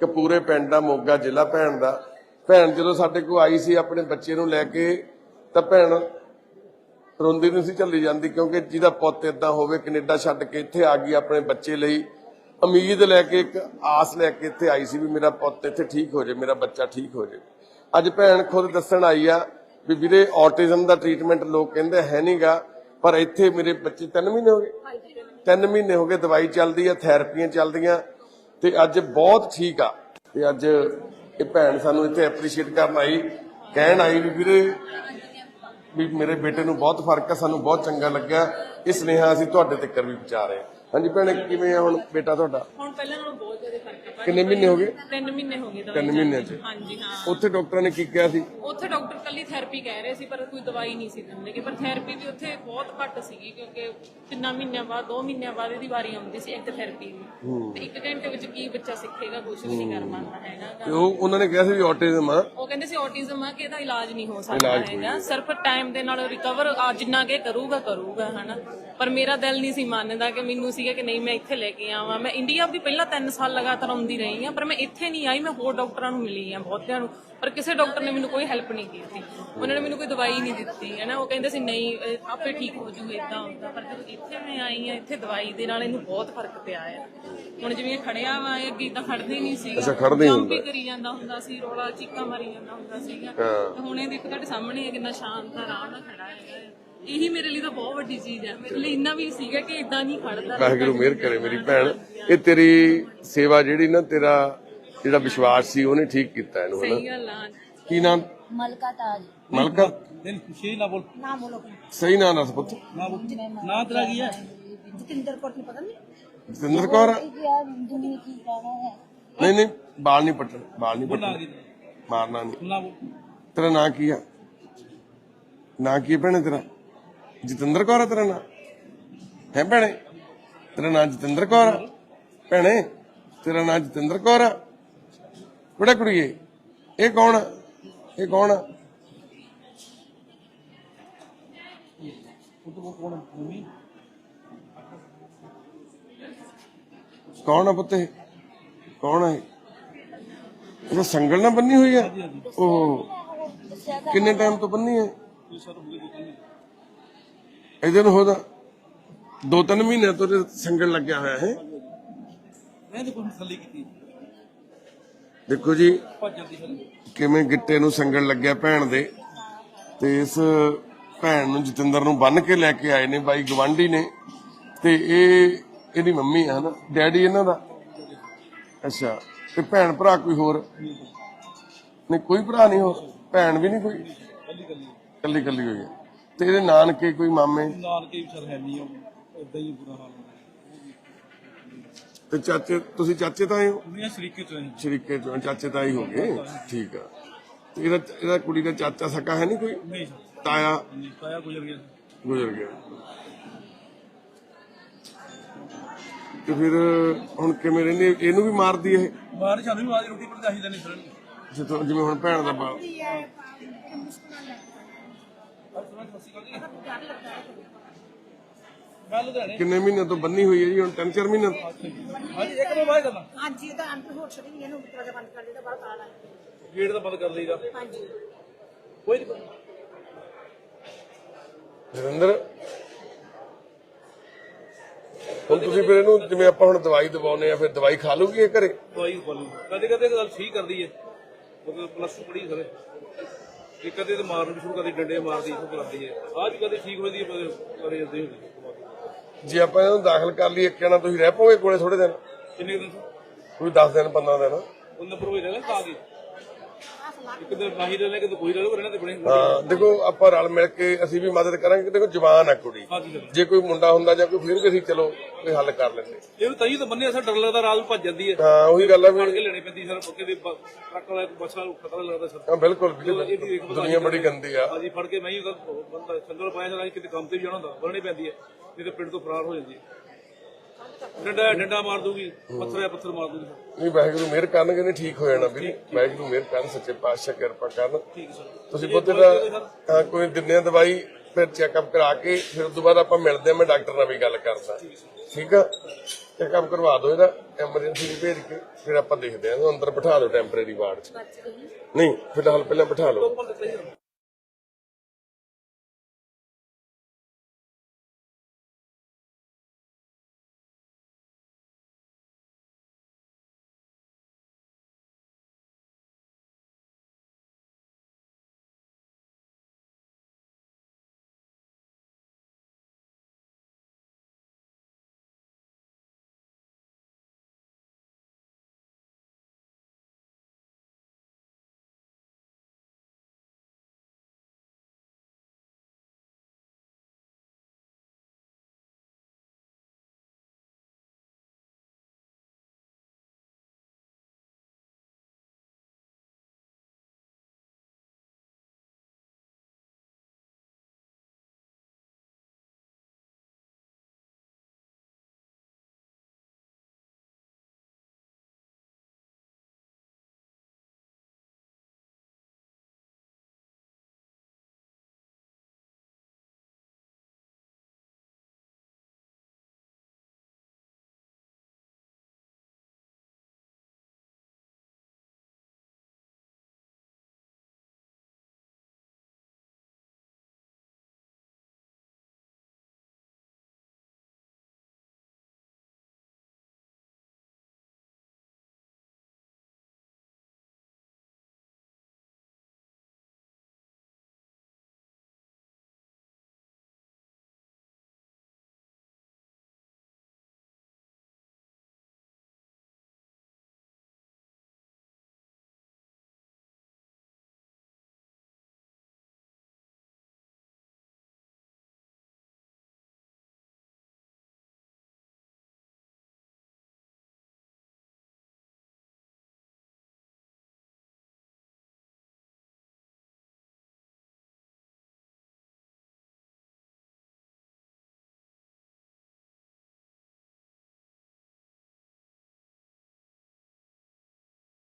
ਕਪੂਰੇ ਪਿੰਡ ਦਾ ਮੋਗਾ ਜ਼ਿਲ੍ਹਾ ਭੈਣ ਦਾ। ਭੈਣ ਜਦੋਂ ਸਾਡੇ ਕੋਲ ਆਈ ਸੀ ਆਪਣੇ ਬੱਚੇ ਨੂੰ ਲੈ ਕੇ, ਤਾਂ ਭੈਣ ਰੋਂਦੀ ਨਹੀਂ ਸੀ ਚੱਲੀ ਜਾਂਦੀ, ਕਿਉਂਕਿ ਜਿਹਦਾ ਪੁੱਤ ਇਦਾਂ ਹੋਵੇ, ਕੈਨੇਡਾ ਛੱਡ ਕੇ ਇੱਥੇ ਆ ਗਈ ਆਪਣੇ ਬੱਚੇ ਲਈ। ਉਮੀਦ ਲੈ ਕੇ, ਇੱਕ ਆਸ ਲੈ ਕੇ ਇੱਥੇ ਆਈ ਸੀ ਵੀ ਮੇਰਾ ਪੁੱਤ ਇੱਥੇ ਠੀਕ ਹੋ ਜਾਏ ਮੇਰਾ ਬੱਚਾ ਠੀਕ ਹੋ ਜਾਏ ਅੱਜ ਭੈਣ ਖੁਦ ਦੱਸਣ ਆਈ ਆ ਵੀ ਵੀਰੇ ਆਟਿਜ਼ਮ ਦਾ ਟ੍ਰੀਟਮੈਂਟ ਲੋਕ ਕਹਿੰਦੇ ਹੈ ਨਹੀਂਗਾ ਪਰ ਇੱਥੇ ਮੇਰੇ ਬੱਚੇ 3 ਮਹੀਨੇ ਹੋ ਗਏ। ਤਿੰਨ ਮਹੀਨੇ ਹੋ ਗਏ, ਦਵਾਈ ਚੱਲਦੀ ਆ ਥੈਰੇਪੀਆਂ ਚੱਲਦੀਆਂ। ਤੇ ਅੱਜ ਬਹੁਤ ਠੀਕ ਆ। ਤੇ ਅੱਜ ਇਹ ਭੈਣ ਸਾਨੂੰ ਇੱਥੇ ਐਪਰੀਸ਼ੀਏਟ ਕਰਨ ਆਈ, ਕਹਿਣ ਆਈ ਵੀ ਵੀਰੇ, ਵੀ ਮੇਰੇ ਬੇਟੇ ਨੂੰ ਬਹੁਤ ਫ਼ਰਕ ਆ, ਸਾਨੂੰ ਬਹੁਤ ਚੰਗਾ ਲੱਗਿਆ। ਇਹ ਸੁਨੇਹਾ ਅਸੀਂ ਤੁਹਾਡੇ ਤੱਕ ਵੀ ਪਹੁੰਚਾ ਰਹੇ ਹਾਂ। ਹਾਂਜੀ ਭੈਣੇ, ਕਿਵੇਂ ਆ ਹੁਣ ਬੇਟਾ ਤੁਹਾਡਾ? ਹੁਣ ਪਹਿਲਾਂ ਨਾਲੋਂ ਬਹੁਤ ਜ਼ਿਆਦਾ ਫ਼ਰਕ ਹੈ ਕਿੰਨੇ ਮਹੀਨੇ ਹੋ ਗਏ? ਤਿੰਨ ਮਹੀਨੇ ਹੋ ਗਏ ਦਵਾਈ ਤਿੰਨ ਮਹੀਨਿਆਂ ਚ। ਹਾਂਜੀ ਹਾਂ। ਉੱਥੇ ਡਾਕਟਰਾਂ ਨੇ ਕੀ ਕਿਹਾ ਸੀ? ਉੱਥੇ ਡਾਕਟਰ ਕੱਲੀ ਥੈਰੇਪੀ ਕਹਿ ਰਹੇ ਸੀ ਪਰ ਕੋਈ ਦਵਾਈ ਨਹੀਂ ਸੀ ਦਿੰਦੇ ਕਿ ਪਰ ਥੈਰੇਪੀ ਵੀ ਉੱਥੇ ਬਹੁਤ ਘੱਟ ਸੀਗੀ ਕਿਉਂਕਿ ਤਿੰਨਾਂ ਮਹੀਨਿਆਂ ਬਾਅਦ ਦੋ ਮਹੀਨਿਆਂ ਬਾਅਦ ਇਹਦੀ ਵਾਰੀ ਆਉਂਦੀ ਸੀ ਇੱਕ ਥੈਰੇਪੀ ਦੀ। ਤੇ ਇੱਕ ਘੰਟੇ ਵਿੱਚ ਕੀ ਬੱਚਾ ਸਿੱਖੇਗਾ ਕੁਝ ਵੀ ਨਹੀਂ ਕਰ ਪਾਉਂਦਾ ਹੈਗਾ। ਤੇ ਉਹ ਉਹਨਾਂ ਨੇ ਕਿਹਾ ਸੀ ਵੀ ਆਟਿਜ਼ਮ ਆ। ਉਹ ਕਹਿੰਦੇ ਸੀ ਆਟਿਜ਼ਮ ਆ ਕਿ ਇਹਦਾ ਇਲਾਜ ਨਹੀਂ ਹੋ ਸਕਦਾ ਹੈਗਾ। ਸਿਰਫ ਟਾਈਮ ਦੇ ਨਾਲ ਰਿਕਵਰ ਜਿੰਨਾ ਕਿ ਕਰੂਗਾ ਕਰੂਗਾ ਹਨਾ। ਪਰ ਮੇਰਾ ਦਿਲ ਨਹੀਂ ਸੀ ਮੰਨਦਾ ਕਿ ਮੈਨੂੰ ਸੀਗਾ ਕਿ ਨਹੀਂ ਮੈਂ ਇੱਥੇ ਲੈ ਕੇ ਆਵਾਂ। ਮੈਂ ਇੰਡੀਆ ਵੀ ਪਹਿਲਾਂ 3 ਸਾਲ ਲਗਾਤਾਰ ਆਉਂਦੀ ਰਹੀ ਹਾਂ ਪਰ ਮੈਂ ਇੱਥੇ ਨਹੀਂ ਆਈ ਮੈਂ ਹੋਰ ਡਾਕਟਰਾਂ ਨੂੰ ਮਿਲੀ ਆ ਬਹੁਤਿਆਂ ਨੂੰ। ਪਰ ਕਿਸੇ ਡਾਕਟਰ ਨੇ ਮੈਨੂੰ ਕੋਈ ਹੈਲਪ ਨਹੀਂ ਕੀਤੀ। ਉਹਨਾਂ ਨੇ ਮੈਨੂੰ ਕੋਈ ਦਵਾਈ ਨਹੀਂ ਦਿੱਤੀ ਹੈ ਨਾ? ਉਹ ਕਹਿੰਦੇ ਸੀ ਨਹੀਂ ਇਹ ਆਪੇ ਠੀਕ ਹੋ ਜੂ ਇਦਾਂ ਹੁੰਦਾ। ਪਰ ਜਦੋਂ ਇੱਥੇ ਮੈਂ ਆਈ ਆ ਇੱਥੇ ਦਵਾਈ ਦੇ ਨਾਲ ਇਹਨੂੰ ਬਹੁਤ ਫ਼ਰਕ ਪਿਆ ਹੈ ਹੁਣ ਜਿਵੇਂ ਖੜਿਆ ਵਾ ਇਹ ਅੱਗੇ ਤਾਂ ਖੜਦੇ ਨਹੀਂ ਸੀਗਾ। ਅੱਛਾ, ਖੜਦਾ ਹੀ ਜੰਪ ਹੀ ਕਰੀ ਜਾਂਦਾ ਹੁੰਦਾ ਸੀ ਰੋਲਾ ਚੀਕਾਂ ਮਾਰੀ ਜਾਂਦਾ ਹੁੰਦਾ ਸੀਗਾ ਹੁਣ ਇਹ ਦੇਖੋ ਤੁਹਾਡੇ ਸਾਹਮਣੇ ਹੈ ਕਿੰਨਾ ਸ਼ਾਂਤ ਆਰਾਮ ਨਾਲ ਖੜਾ ਹੈਗਾ ਹੈ। ਇਹੀ ਮੇਰੇ ਲਈ ਤਾਂ ਬਹੁਤ ਵੱਡੀ ਚੀਜ਼ ਹੈ। ਮੇਰੇ ਲਈ ਇੰਨਾ ਵੀ ਸੀਗਾ ਕਿ ਇਦਾਂ ਨਹੀਂ ਖੜਦਾ। ਵਾਹਿਗੁਰੂ ਮਿਹਰ ਕਰੇ ਮੇਰੀ ਭੈਣ। ਇਹ ਤੇਰੀ ਸੇਵਾ ਜਿਹੜੀ ਨਾ ਤੇਰਾ ਜਿਹੜਾ ਵਿਸ਼ਵਾਸ ਸੀ ਉਹਨੇ ਠੀਕ ਕੀਤਾ ਇਹਨੂੰ ਹਨਾ? ਸਹੀ ਗੱਲ ਆ। ਕੀ ਨਾਮ? ਮਲਕਾ ਤਾਜ। ਮਲਕਾ? ਦਿਨ ਖੁਸ਼ੀ ਨਾ ਬੋਲ। ਨਾ ਬੋਲੋ ਸਹੀ ਨਾਮ ਦੱਸ ਪੁੱਤ। ਨਾ ਬੋਲ। ਨਾ ਤੇਰਾ ਕੀ ਹੈ? ਜਤਿੰਦਰ ਕੋਟ ਨੂੰ ਪਤਾ ਨਹੀਂ? ਜਤਿੰਦਰ ਕੌਰ? ਆ? ਇਹ ਯਾਰ ਦੁਨੀਆ ਕੀ ਕਹਿਣਾ ਹੈ? ਨਹੀਂ ਨਹੀਂ ਬਾਲ ਨਹੀਂ ਪੱਟਣ ਬਾਲ ਨਹੀਂ ਬੋਲ ਆ ਪੱਟਣ। ਗਈ। ਮਾਰਨਾ ਨਹੀਂ। ਨਾ ਬੋਲ। ਤੇਰਾ ਨਾਂ ਕੀ ਆ ਨਾਂ ਕੀ ਹੈ ਭੈਣੇ ਤੇਰਾ? ਜਤਿੰਦਰ ਕੌਰ ਆ ਤੇਰਾ ਨਾਂ ਹੈ ਭੈਣੇ ਤੇਰਾ ਨਾਂ ਜਤਿੰਦਰ ਕੌਰ ਆ ਭੈਣੇ ਤੇਰਾ ਨਾਂ ਜਤਿੰਦਰ ਕੌਰ ਆ ਕੁੜਾ ਕੁੜੀਏ ਇਹ ਕੌਣ ਆ ਇਹ ਕੌਣ ਆ ਉਹ ਤੋਂ ਕੋਣ ਮੰਮੀ ਕੌਣ ਆ ਪੁੱਤ ਇਹ ਕੌਣ ਆ ਇਹ ਇਹ ਤਾਂ ਸੰਗਲ ਨਾਲ ਬੰਨੀ ਹੋਈ ਆ ਉਹ ਦੱਸਿਆ ਕਿੰਨੇ ਟਾਈਮ ਤੋਂ ਬੰਨੀ ਹੈ ਕੋਈ ਸਰ ਹੋ ਗਈ ਦੋ ਤਿੰਨ ਇਹਦੇ ਨੂੰ ਹੋਦਾ ਦੋ ਤਿੰਨ ਮਹੀਨੇ ਤੋਂ ਸੰਗਲ ਲੱਗਿਆ ਹੋਇਆ ਹੈ ਮੈਂ ਤੇ ਕੋਈ ਥੱਲੀ ਕੀਤੀ। ਦੇਖੋ ਜੀ ਕਿਵੇਂ ਗਿੱਟੇ ਨੂੰ ਸੰਗਲ ਲੱਗਿਆ ਭੈਣ ਦੇ। ਤੇ ਇਸ ਭੈਣ ਨੂੰ ਜਤਿੰਦਰ ਨੂੰ ਬੰਨ ਕੇ ਲੈ ਕੇ ਆਏ ਨੇ ਬਾਈ ਗਵਾਂਢੀ ਨੇ। ਤੇ ਇਹ ਇਹਦੀ ਮੰਮੀ ਆ ਹਨਾ ਡੈਡੀ ਇਹਨਾਂ ਦਾ। ਅੱਛਾ ਤੇ ਭੈਣ ਭਰਾ ਕੋਈ ਹੋਰ? ਨਹੀਂ ਕੋਈ ਭਰਾ ਨਹੀਂ ਹੋਰ। ਭੈਣ ਵੀ ਨਹੀਂ ਕੋਈ? ਕੱਲੀ ਕੱਲੀ ਕੱਲੀ ਕੱਲੀ ਹੋਈ ਹੈ। ਤੇ ਇਹਦੇ ਨਾਨਕੇ ਕੋਈ ਮਾਮੇ? ਨਾਨਕੇ ਵੀ ਸਰ ਹੈ ਨਹੀਂ ਇਦਾਂ ਹੀ ਬੁਰਾ ਹਾਲ ਹੈ ਤੇ ਚਾਚੇ ਤੁਸੀਂ ਚਾਚੇ ਤਾਂ ਹੋ? ਦੁਨੀਆ ਸ਼ਰੀਕੇ ਚ ਹੈ। ਸ਼ਰੀਕੇ ਚੋਂ ਚਾਚੇ ਤਾਈ ਹੋ ਗਏ? ਠੀਕ ਆ। ਤੇ ਇਹਦਾ ਇਹਦਾ ਕੁੜੀ ਦਾ ਚਾਚਾ ਸਕਾ ਹੈ ਨਹੀਂ ਕੋਈ? ਨਹੀਂ ਸਰ। ਤਾਇਆ? ਨਹੀਂ ਪਾਇਆ ਗੁਜ਼ਰ ਗਿਆ। ਗੁਜ਼ਰ ਗਿਆ। ਤੇ ਫਿਰ ਹੁਣ ਕਿਵੇਂ ਰਹਿੰਦੀ ਇਹਨੂੰ ਵੀ ਮਾਰਦੀ ਇਹ? ਬਾਹਰ ਸਾਨੂੰ ਵੀ ਆਦੀ ਰੋਟੀ ਪਰ ਚਾਹੀਦਾ ਨਹੀਂ ਸਰ ਜਿਵੇਂ ਹੁਣ ਭੈਣ ਦਾ ਬਾਪ। ਗੱਲ ਲੁਧਿਆਣੇ ਕਿੰਨੇ ਮਹੀਨੇ ਤੋਂ ਬੰਨੀ ਹੋਈ ਹੈ ਜੀ ਹੁਣ ਤਿੰਨ ਚਾਰ ਮਹੀਨੇ ਤੋਂ? ਹਾਂਜੀ ਇੱਕ ਨੂੰ ਬਾਅਦ ਕਰਨਾ। ਹਾਂਜੀ ਇਹ ਤਾਂ ਅੰਤ ਹੋ ਸਕਦੀ ਇਹਨੂੰ ਦਰਵਾਜ਼ਾ ਬੰਦ ਕਰ ਦਿੱਤਾ ਬਾਹਰ ਆਣਾ ਗੇਟ ਤਾਂ ਬੰਦ ਕਰ ਲਈਦਾ ਹਾਂਜੀ। ਕੋਈ ਨਹੀਂ ਨਰਿੰਦਰ। ਹੁਣ ਤੁਸੀਂ ਫਿਰ ਇਹਨੂੰ ਜਿਵੇਂ ਆਪਾਂ ਹੁਣ ਦਵਾਈ ਦਵਾਉਨੇ ਆ ਫਿਰ ਦਵਾਈ ਖਾ ਲੂਗੀ ਇਹ ਘਰੇ? ਦਵਾਈ ਖਵਾਲੂ ਕਦੇ ਕਦੇ ਗੱਲ ਠੀਕ ਕਰਦੀ ਹੈ। ਮਤਲਬ ਪਲੱਸ ਪੜੀ ਸਰ ਇਹ ਕਦੇ ਤੇ ਮਾਰਨ ਸ਼ੁਰੂ ਕਰਦੀ ਡੰਡੇ ਮਾਰਦੀ ਸ਼ੁਰੂ ਕਰਦੀ ਹੈ ਆਹ ਵੀ ਕਦੇ ਠੀਕ ਹੁੰਦੀ ਹੈ ਕਦੇ ਕਦੇ ਜਾਂਦੀ ਹੁੰਦੀ ਹੈ। ਜੇ ਆਪਾਂ ਇਹਨੂੰ ਦਾਖਲ ਕਰ ਲਈਏ ਇੱਕ ਜਣਾ ਤੁਸੀਂ ਰਹਿ ਪੋਗੇ ਕੋਲੇ ਥੋੜੇ ਦਿਨ? ਕਿੰਨੇ ਦਿਨ ਕੋਈ 10 ਦਿਨ 15 ਦਿਨ? ਉਹ ਨੰਬਰ ਹੋਈ ਰਹਿਣਾ ਤਾਂ ਆ ਗਈ। ਇੱਕ ਦਿਨ ਨਹੀਂ ਰਹਿਣਾ ਕਿ ਕੋਈ ਰਹਿਣਾ ਰਹਿਣਾ ਤੇ ਬਣੇ ਹਾਂ ਦੇਖੋ ਆਪਾਂ ਰਲ ਮਿਲ ਕੇ ਅਸੀਂ ਵੀ ਮਦਦ ਕਰਾਂਗੇ। ਦੇਖੋ ਜਵਾਨ ਆ ਕੁੜੀ। ਜੇ ਕੋਈ ਮੁੰਡਾ ਹੁੰਦਾ ਜਾਂ ਕੋਈ ਫਿਰ ਵੀ ਅਸੀਂ ਚਲੋ ਕੋਈ ਹੱਲ ਕਰ ਲੈਂਦੇ। ਇਹ ਵੀ ਤਾਈ ਤਾਂ ਬੰਨਿਆ ਸਰ ਡਰ ਲੱਗਦਾ ਰਾਤ ਨੂੰ ਭੱਜ ਜਾਂਦੀ ਹੈ। ਹਾਂ ਉਹੀ ਗੱਲ ਆ ਵੀ ਕੇ ਲੈਣੀ ਪੈਂਦੀ ਸਰ ਕਿਤੇ ਬ- ਟਰੱਕ ਵਾਲਾ ਬੱਸ ਨੂੰ ਖਤਰਾ ਲੱਗਦਾ ਸਰ। ਹਾਂ ਬਿਲਕੁਲ ਦੁਨੀਆ ਬੜੀ ਗੰਦੀ ਆ। ਹਾਂਜੀ ਫੜ ਕੇ ਮੈਂ ਹੀ ਬੰਦਾ ਸੰਗਲ ਪਾਇਆ ਸਰ ਕਿਤੇ ਕੰਮ ਤੇ ਵੀ ਜਾਣਾ ਹੁੰਦਾ ਬੰਨਣੀ ਪੈਂਦੀ ਹੈ। ਨਹੀਂ ਤੇ ਪਿੰਡ ਤੋਂ ਫਰਾਰ ਹੋ ਜਾਂਦੀ ਹੈ। ਡੰਡਾ ਡੰਡਾ ਮਾਰ ਦੂਗੀ ਪੱਥਰ ਆ ਪੱਥਰ ਮਾਰ ਦੂਗੀ ਨਹੀਂ ਵਾਹਿਗੁਰੂ ਮਿਹਰ ਕਰਨਗੇ ਨਹੀਂ ਠੀਕ ਹੋ ਜਾਣਾ ਵੀਰ। ਵਾਹਿਗੁਰੂ ਮਿਹਰ ਕਰਨ ਸੱਚੇ ਪਾਤਸ਼ਾਹ ਕਿਰਪਾ ਕਰਨ। ਠੀਕ ਹੈ ਸਰ। ਤੁਸੀਂ ਪੁੱਤ ਦਾ ਹਾਂ, ਕੋਈ ਦਿੰਦੇ ਆ ਦਵਾਈ ਫਿਰ ਚੈੱਕਅਪ ਕਰਾ ਕੇ ਫਿਰ ਉਸ ਤੋਂ ਬਾਅਦ ਆਪਾਂ ਮਿਲਦੇ ਆ ਮੈਂ ਡਾਕਟਰ ਨਾਲ ਵੀ ਗੱਲ ਕਰਦਾ। ਠੀਕ ਆ? ਕੰਮ ਕਰਵਾ ਦਿਓ ਇਹਦਾ ਐਮਰਜੈਂਸੀ ਨੂੰ ਭੇਜ ਕੇ ਫਿਰ ਆਪਾਂ ਦੇਖਦੇ ਹਾਂ ਇਹਨੂੰ ਅੰਦਰ ਬਿਠਾ ਦਿਓ ਟੈਂਪਰੇਰੀ ਵਾਰਡ 'ਚ। ਨਹੀਂ ਫਿਲਹਾਲ ਪਹਿਲਾਂ ਬਿਠਾ ਲਓ।